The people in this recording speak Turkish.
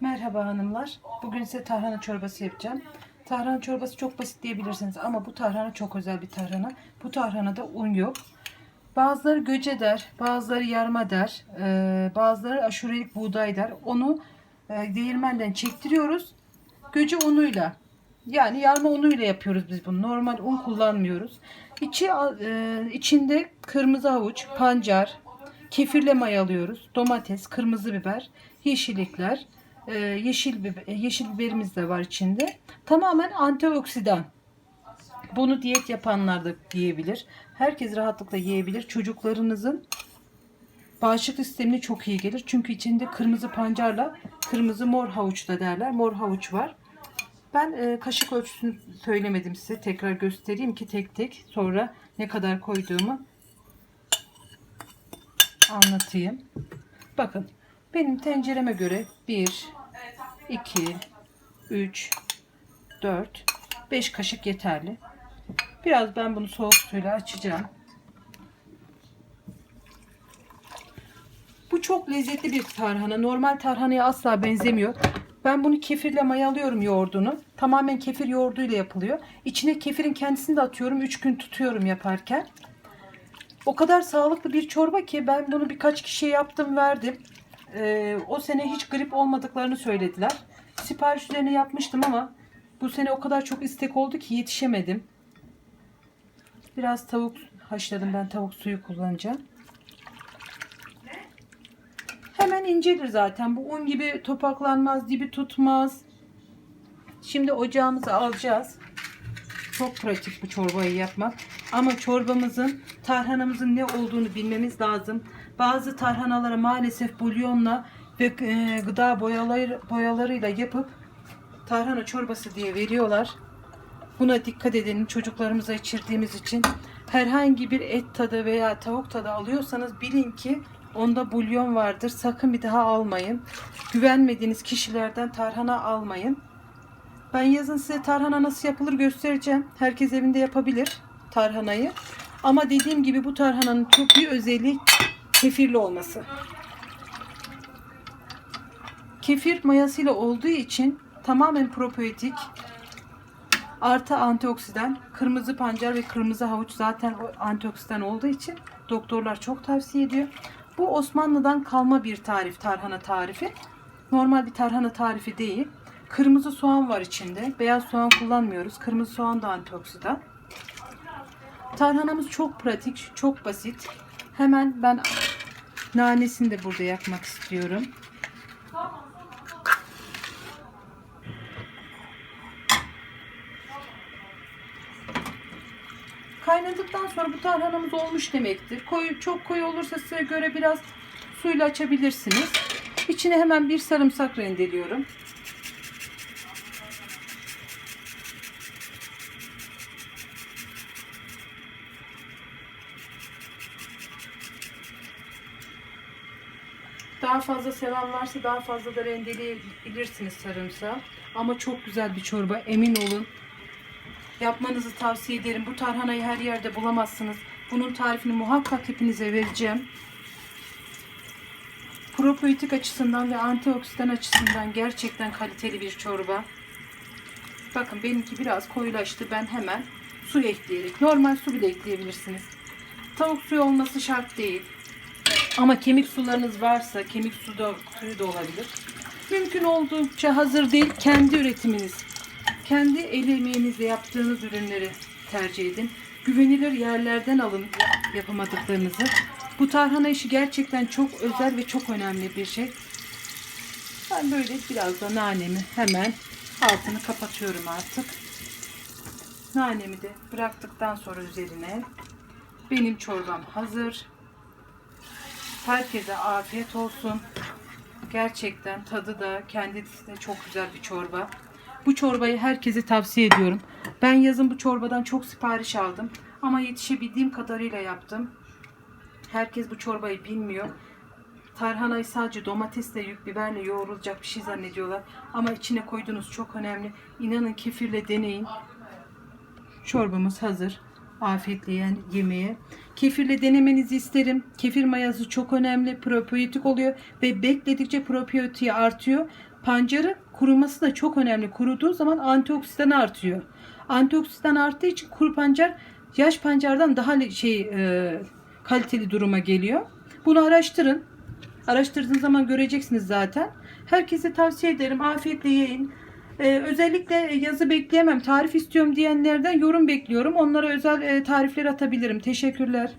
Merhaba hanımlar. Bugün size tarhana çorbası yapacağım. Tarhana çorbası çok basit diyebilirsiniz ama bu tarhana çok özel bir tarhana. Bu tarhanada un yok. Bazıları göce der, bazıları yarma der, e, bazıları aşurelik buğday der. Onu e, değirmenden çektiriyoruz. Göce unuyla yani yarma unuyla yapıyoruz biz bunu. Normal un kullanmıyoruz. İçi e, içinde kırmızı havuç, pancar, kefirle mayalıyoruz. Domates, kırmızı biber, yeşillikler, e, yeşil biber, yeşil biberimiz de var içinde. Tamamen antioksidan. Bunu diyet yapanlar da yiyebilir. Herkes rahatlıkla yiyebilir. Çocuklarınızın bağışıklık sistemine çok iyi gelir. Çünkü içinde kırmızı pancarla kırmızı mor havuç da derler. Mor havuç var. Ben e, kaşık ölçüsünü söylemedim size. Tekrar göstereyim ki tek tek sonra ne kadar koyduğumu anlatayım. Bakın benim tencereme göre 1, 2, 3, 4, 5 kaşık yeterli. Biraz ben bunu soğuk suyla açacağım. Bu çok lezzetli bir tarhana. Normal tarhanaya asla benzemiyor. Ben bunu kefirle mayalıyorum yoğurdunu. Tamamen kefir yoğurduyla yapılıyor. İçine kefirin kendisini de atıyorum. 3 gün tutuyorum yaparken. O kadar sağlıklı bir çorba ki ben bunu birkaç kişiye yaptım verdim. Ee, o sene hiç grip olmadıklarını söylediler. Sipariş üzerine yapmıştım ama bu sene o kadar çok istek oldu ki yetişemedim. Biraz tavuk haşladım ben tavuk suyu kullanacağım. Hemen incelir zaten. Bu un gibi topaklanmaz, dibi tutmaz. Şimdi ocağımıza alacağız. Çok pratik bu çorbayı yapmak. Ama çorbamızın, tarhanamızın ne olduğunu bilmemiz lazım. Bazı tarhanalara maalesef bulyonla ve e, gıda boyaları, boyalarıyla yapıp tarhana çorbası diye veriyorlar. Buna dikkat edelim çocuklarımıza içirdiğimiz için. Herhangi bir et tadı veya tavuk tadı alıyorsanız bilin ki onda bulyon vardır. Sakın bir daha almayın. Güvenmediğiniz kişilerden tarhana almayın. Ben yazın size tarhana nasıl yapılır göstereceğim. Herkes evinde yapabilir tarhanayı. Ama dediğim gibi bu tarhananın çok bir özelliği kefirli olması. Kefir mayasıyla olduğu için tamamen probiyotik artı antioksidan. Kırmızı pancar ve kırmızı havuç zaten antioksidan olduğu için doktorlar çok tavsiye ediyor. Bu Osmanlı'dan kalma bir tarif, tarhana tarifi. Normal bir tarhana tarifi değil. Kırmızı soğan var içinde. Beyaz soğan kullanmıyoruz. Kırmızı soğan da antioksidan. Tarhanamız çok pratik, çok basit. Hemen ben nanesini de burada yakmak istiyorum. Kaynadıktan sonra bu tarhanamız olmuş demektir. Koyu, çok koyu olursa size göre biraz suyla açabilirsiniz. İçine hemen bir sarımsak rendeliyorum. Daha fazla seven varsa daha fazla da rendeleyebilirsiniz sarımsağı. Ama çok güzel bir çorba emin olun. Yapmanızı tavsiye ederim. Bu tarhanayı her yerde bulamazsınız. Bunun tarifini muhakkak hepinize vereceğim. Probiyotik açısından ve antioksidan açısından gerçekten kaliteli bir çorba. Bakın benimki biraz koyulaştı. Ben hemen su ekleyerek. Normal su bile ekleyebilirsiniz. Tavuk suyu olması şart değil. Ama kemik sularınız varsa kemik su da, suyu da olabilir. Mümkün oldukça hazır değil kendi üretiminiz. Kendi el emeğinizle yaptığınız ürünleri tercih edin. Güvenilir yerlerden alın yapamadıklarınızı. Bu tarhana işi gerçekten çok özel ve çok önemli bir şey. Ben böyle biraz da nanemi hemen altını kapatıyorum artık. Nanemi de bıraktıktan sonra üzerine benim çorbam hazır. Herkese afiyet olsun. Gerçekten tadı da kendisi de çok güzel bir çorba. Bu çorbayı herkese tavsiye ediyorum. Ben yazın bu çorbadan çok sipariş aldım. Ama yetişebildiğim kadarıyla yaptım. Herkes bu çorbayı bilmiyor. Tarhanayı sadece domatesle, yük biberle yoğrulacak bir şey zannediyorlar. Ama içine koyduğunuz çok önemli. İnanın kefirle deneyin. Çorbamız hazır. Afiyetle yiyen yemeğe. Kefirle denemenizi isterim. Kefir mayası çok önemli. Probiyotik oluyor ve bekledikçe probiyotiği artıyor. Pancarı kuruması da çok önemli. Kuruduğu zaman antioksidan artıyor. Antioksidan arttığı için kuru pancar yaş pancardan daha şey e, kaliteli duruma geliyor. Bunu araştırın. Araştırdığınız zaman göreceksiniz zaten. Herkese tavsiye ederim. Afiyetle yiyin. Ee, özellikle yazı bekleyemem, tarif istiyorum diyenlerden yorum bekliyorum. Onlara özel e, tarifler atabilirim. Teşekkürler.